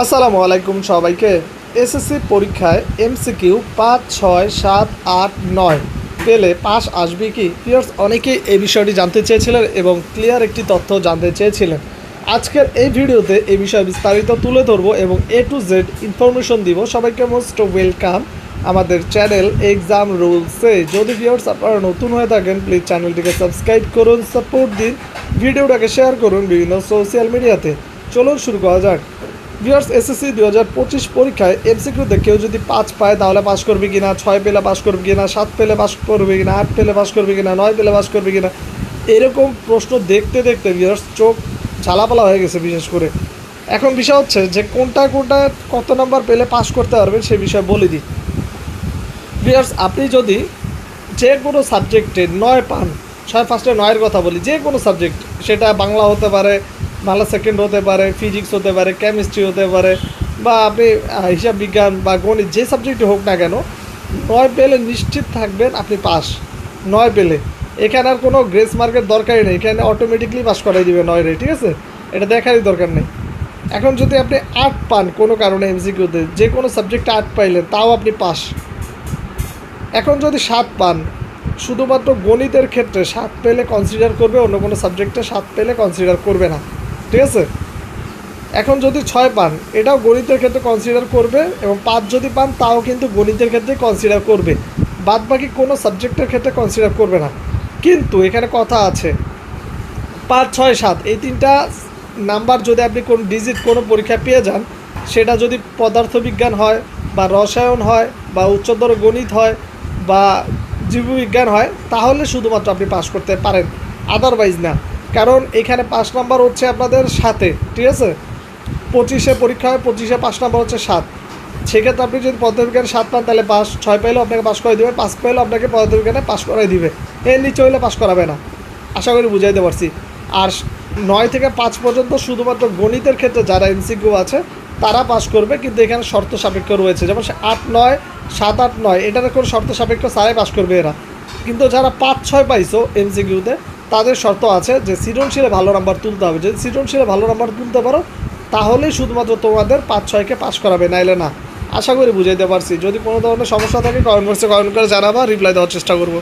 আসসালামু আলাইকুম সবাইকে। এসএসসি পরীক্ষায় এমসিকিউ পাঁচ, ছয়, সাত, আট, নয়। পেলে পাস আসবে কি? পিয়ার্স অনেকেই এই বিষয়টি জানতে চেয়েছিলেন এবং ক্লিয়ার একটি তথ্য জানতে চেয়েছিলেন। আজকের এই ভিডিওতে এই বিষয়ে বিস্তারিত তুলে ধরবো এবং এ টু জেড ইনফরমেশন দিব। সবাইকে মোস্ট ওয়েলকাম আমাদের চ্যানেল এক্সাম রুলসে যদি ভিউয়ার্স আপনারা নতুন হয়ে থাকেন প্লিজ চ্যানেলটিকে সাবস্ক্রাইব করুন সাপোর্ট দিন। ভিডিওটাকে শেয়ার করুন বিভিন্ন সোশ্যাল মিডিয়াতে চলুন শুরু করা যাক। ভিউয়ার্স এসএসসি দু হাজার পঁচিশ পরীক্ষায় এমসিকিউতে কেউ যদি পাঁচ পায়, তাহলে পাস করবে কি না ছয় পেলে পাস করবে কি না সাত পেলে পাস করবে কি না আট পেলে পাস করবে কি না নয় পেলে পাস করবে কি না এরকম প্রশ্ন দেখতে দেখতে ভিউয়ার্স চোখ ঝালাপালা হয়ে গেছে বিশেষ করে। এখন বিষয় হচ্ছে যে, কোনটা কোনটা, কত নাম্বার পেলে পাস করতে পারবেন সে বিষয়ে বলে দিই। ভিউয়ার্স আপনি যদি যে কোনো সাবজেক্টে নয় পান, ছয় ফার্স্টে নয়ের কথা বলি, যে কোনো সাবজেক্ট সেটা বাংলা হতে পারে বাংলা সেকেন্ড হতে পারে ফিজিক্স হতে পারে কেমিস্ট্রি হতে পারে, বা আপনি হিসাব বিজ্ঞান বা গণিত যে সাবজেক্টই হোক না কেন, নয় পেলে নিশ্চিত থাকবেন আপনি পাস, নয় পেলে। এখানে আর কোনো গ্রেস মার্কের দরকারই নেই, এখানে অটোমেটিকলি পাস করাই দেবে নয় রে, ঠিক আছে? এটা দেখারই দরকার নেই। এখন যদি আপনি আট পান কোনো কারণে এমসিকিউতে যে কোনো সাবজেক্টে আট পাইলেন তাও আপনি পাস। এখন যদি সাত পান, শুধুমাত্র গণিতের ক্ষেত্রে সাত পেলে কনসিডার করবে, অন্য কোনো সাবজেক্টে সাত পেলে কনসিডার করবে না। ঠিক আছে? এখন যদি ছয় পান, এটাও গণিতের ক্ষেত্রে কনসিডার করবে এবং পাঁচ যদি পান, তাও কিন্তু গণিতের ক্ষেত্রে কনসিডার করবে। বাদ বাকি কোনো সাবজেক্টের ক্ষেত্রে কনসিডার করবে না। কিন্তু এখানে কথা আছে। পাঁচ, ছয়, সাত, এই তিনটা নাম্বার যদি আপনি কোন ডিজিট কোনো পরীক্ষায় পেয়ে যান, সেটা যদি পদার্থবিজ্ঞান হয় বা রসায়ন হয় বা উচ্চতর গণিত হয় বা জীববিজ্ঞান হয়, তাহলে শুধুমাত্র আপনি পাশ করতে পারেন। আদারওয়াইজ না। কারণ এখানে পাঁচ নাম্বার হচ্ছে আপনাদের সাথে ঠিক আছে? পঁচিশে পরীক্ষা হয় পঁচিশে পাঁচ নাম্বার হচ্ছে সাত। সেক্ষেত্রে আপনি যদি পদার্থবিজ্ঞানে সাত পান, তাহলে পাস ছয় পাইলেও আপনাকে পাস করে দিবে, পাঁচ পাইলেও আপনাকে পদার্থবিজ্ঞানে পাস করাই দিবে। এর নিচে হইলে পাস করাবে না। আশা করি বুঝাইতে পারছি। আর নয় থেকে পাঁচ পর্যন্ত শুধুমাত্র গণিতের ক্ষেত্রে যারা এনসিকিউ আছে, তারা পাস করবে, কিন্তু এখানে শর্ত সাপেক্ষ রয়েছে। যেমন আট নয়, সাত আট নয়, এটার কোনো শর্ত সাপেক্ষ সারাই পাস করবে এরা। কিন্তু যারা পাঁচ, ছয় পাইছো এমসিকিউতে তাদের শর্ত আছে যে সৃজনশীলে ভালো নাম্বার তুলতে হবে। যদি সৃজনশীলে ভালো নাম্বার তুলতে পারো, তাহলেই শুধুমাত্র তোমাদের পাঁচ ছয়কে পাশ করাবে, নাইলে না। আশা করি বুঝাইতে পারছি। যদি কোনো ধরনের সমস্যা থাকে কমেন্ট বক্সে কমেন্ট করে জানাবা রিপ্লাই দেওয়ার চেষ্টা করব।